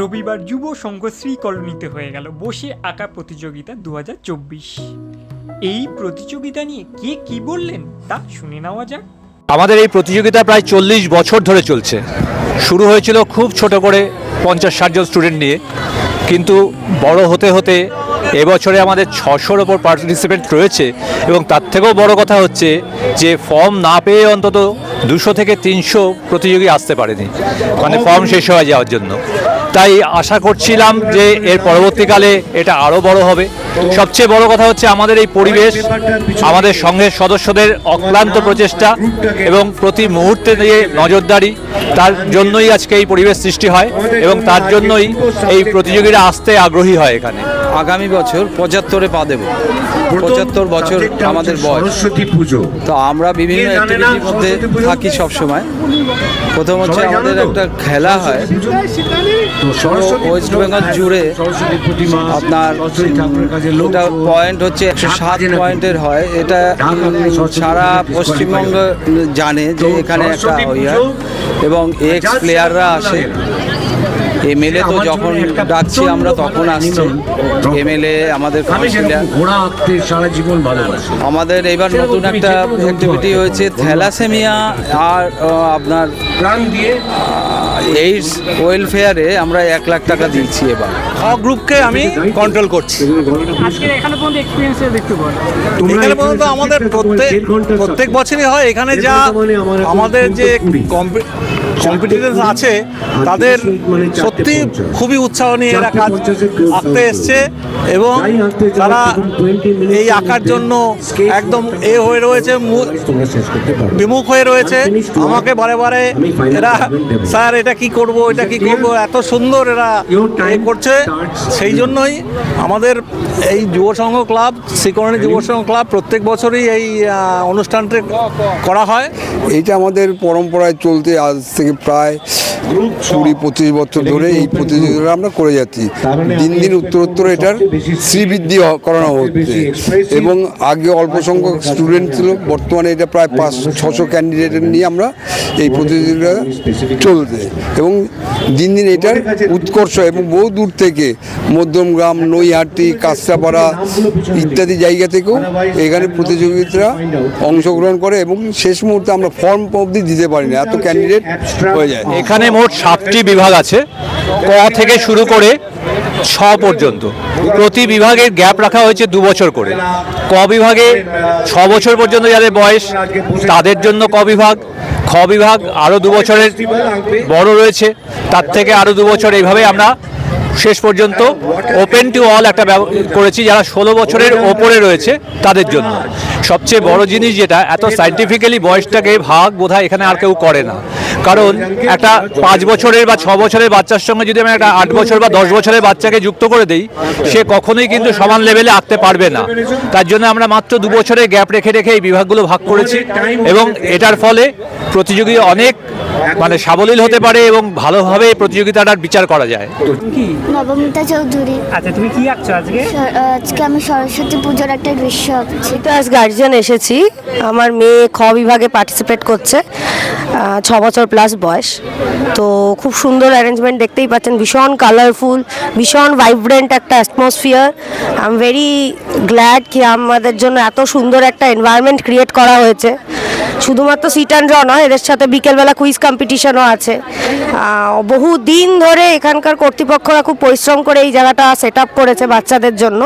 রবিবার যুব সংঘ শ্রী কলোনিতে হয়ে গেল বসে আঁকা প্রতিযোগিতা দু হাজার চব্বিশ। এই প্রতিযোগিতা নিয়ে কে কি বললেন তা শুনে নেওয়া যাক। আমাদের এই প্রতিযোগিতা প্রায় চল্লিশ বছর ধরে চলছে। শুরু হয়েছিল খুব ছোট করে পঞ্চাশ ষাটজন স্টুডেন্ট নিয়ে। কিন্তু বড় হতে হতে এবছরে আমাদের ছশোর ওপর পার্টিসিপেন্ট রয়েছে এবং তার থেকেও বড় কথা হচ্ছে যে ফর্ম না পেয়ে অন্তত দুশো থেকে তিনশো প্রতিযোগী আসতে পারেনি। মানে ফর্ম শেষ হয়ে যাওয়ার জন্য। তাই আশা করছিলাম যে এর পরবর্তীকালে এটা আরও বড় হবে। সবচেয়ে বড় কথা হচ্ছে আমাদের এই পরিবেশ, আমাদের সংঘের সদস্যদের অক্লান্ত প্রচেষ্টা এবং প্রতি মুহূর্তে দিয়ে নজরদারি তার জন্যই আজকে এই পরিবেশ সৃষ্টি হয় এবং তার জন্যই এই প্রতিযোগীরা আসতে আগ্রহী হয় এখানে। আগামী বছর পঁচাত্তরে পা দেব। পঁচাত্তর বছর আমাদের বয়স। সরস্বতী পুজো। তো আমরা বিভিন্ন অ্যাক্টিভিটির মধ্যে থাকি সব সময় প্রথম হচ্ছে আমাদের একটা খেলা হয়। ওয়েস্ট বেঙ্গল জুড়ে আপনার পয়েন্ট হচ্ছে একশো সাত পয়েন্টের হয়। এটা সারা পশ্চিমবঙ্গ জানে যে এখানে একটা ওই হয়। পুজো এবং এক্স প্লেয়াররা আসে। এমএলএ তো যখন ডাকছি আমরা তখন আসছি। এমএলএ আমাদের সারা জীবন আমাদের এবার নতুন একটা অ্যাক্টিভিটি হয়েছে থ্যালাসেমিয়া আর আপনার প্রাণ দিয়ে এইডস ওয়েলফেয়ারে আমরা এক লাখ টাকা দিয়েছি এবার। খ গ্রুপকে আমি কন্ট্রোল করছি। আজকে এখানে পর্যন্ত আমাদের প্রত্যেক প্রত্যেক বছরই হয় এখানে যা মানে আমাদের যে কম্পিটিশন আছে তাদের মানে সত্যি খুবই উৎসাহ নিয়ে এরা কাজ আঁকতে। এসছে এবং তারা তখন 20 minutes এই আঁকার জন্য একদম এ হয়ে রয়েছে বিমুখ হয়ে রয়েছে. আমাকে বারে বারে এরা স্যার এটা কি করব এটা কি করব এত সুন্দর এরা করছে। সেই জন্যই আমাদের এই যুব সংঘ ক্লাব শ্রীকরণী যুব সংঘ ক্লাব প্রত্যেক বছরই এই অনুষ্ঠানটি করা হয়। এইটা আমাদের পরম্পরায় চলতে আজ থেকে প্রায় কুড়ি পঁচিশ বছর ধরে এই প্রতিযোগিতা আমরা করে যাচ্ছি। দিন দিন উত্তরোত্তর এটার শ্রীবৃদ্ধি করানো হচ্ছে। এবং আগে অল্প সংখ্যক স্টুডেন্ট ছিল বর্তমানে এটা প্রায় পাঁচ ছশো ক্যান্ডিডেট নিয়ে আমরা এই প্রতিযোগিতা চলছে। এবং দিন দিন এটার উৎকর্ষ এবং বহু দূর থেকে মধ্যমগ্রাম নৈহাটি কাঁচরাপাড়া ইত্যাদি জায়গা থেকেও এখানে প্রতিযোগিতারা অংশগ্রহণ করে এবং শেষ মুহূর্তে আমরা ফর্ম অবধি দিতে পারি না এত ক্যান্ডিডেট হয়ে যায়। এখানে মোট সাতটি বিভাগ আছে, ক থেকে শুরু করে ছ পর্যন্ত। প্রতি বিভাগের গ্যাপ রাখা হয়েছে দু বছর করে। ক বিভাগে ছ বছর পর্যন্ত যাদের বয়স, তাদের জন্য ক বিভাগ, খ বিভাগ আরও দু বছরের বড় রয়েছে, তার থেকে আরও দু বছর এইভাবে আমরা শেষ পর্যন্ত ওপেন টু অল একটা করেছি যারা ষোলো বছরের ওপরে রয়েছে তাদের জন্য। সবচেয়ে বড় জিনিস যেটা, এত সাইন্টিফিক্যালি বয়সটাকে ভাগ বোধহয় এখানে আর কেউ করে না। কারণ একটা পাঁচ বছরের বা ছ বছরের বাচ্চার সঙ্গে যদি আমি একটা আট বছর বা দশ বছরের বাচ্চাকে যুক্ত করে দেই সে কখনোই কিন্তু সমান লেভেলে আঁকতে পারবে না। তার জন্য আমরা মাত্র দু বছরের গ্যাপ রেখে রেখে এই বিভাগগুলো ভাগ করেছি এবং এটার ফলে প্রতিযোগী অনেক মানে সাবলীল হতে পারে এবং ভালোভাবে প্রতিযোগিতাটার বিচার করা যায়। নবমিতা চৌধুরী। আচ্ছা তুমি কি আঁকছো আজকে? আজকে আমি সরস্বতী পুজোর একটা দৃশ্য আঁকছি। তো আজ গার্জিয়ান এসেছি। আমার মেয়ে খ বিভাগে পার্টিসিপেট করছে। ছ বছর প্লাস বয়স তো খুব সুন্দর অ্যারেঞ্জমেন্ট দেখতেই পাচ্ছেন। ভীষণ কালারফুল ভীষণ ভাইব্রেন্ট একটা atmosphere I am very glad কি আমাদের জন্য এত সুন্দর একটা এনভায়রনমেন্ট ক্রিয়েট করা হয়েছে। শুধুমাত্র সিট অ্যান্ড ড্র নয়, এদের সাথে বিকেলবেলা কুইজ কম্পিটিশনও আছে। বহু দিন ধরে এখানকার কর্তৃপক্ষরা খুব পরিশ্রম করে এই জায়গাটা সেট করেছে বাচ্চাদের জন্য।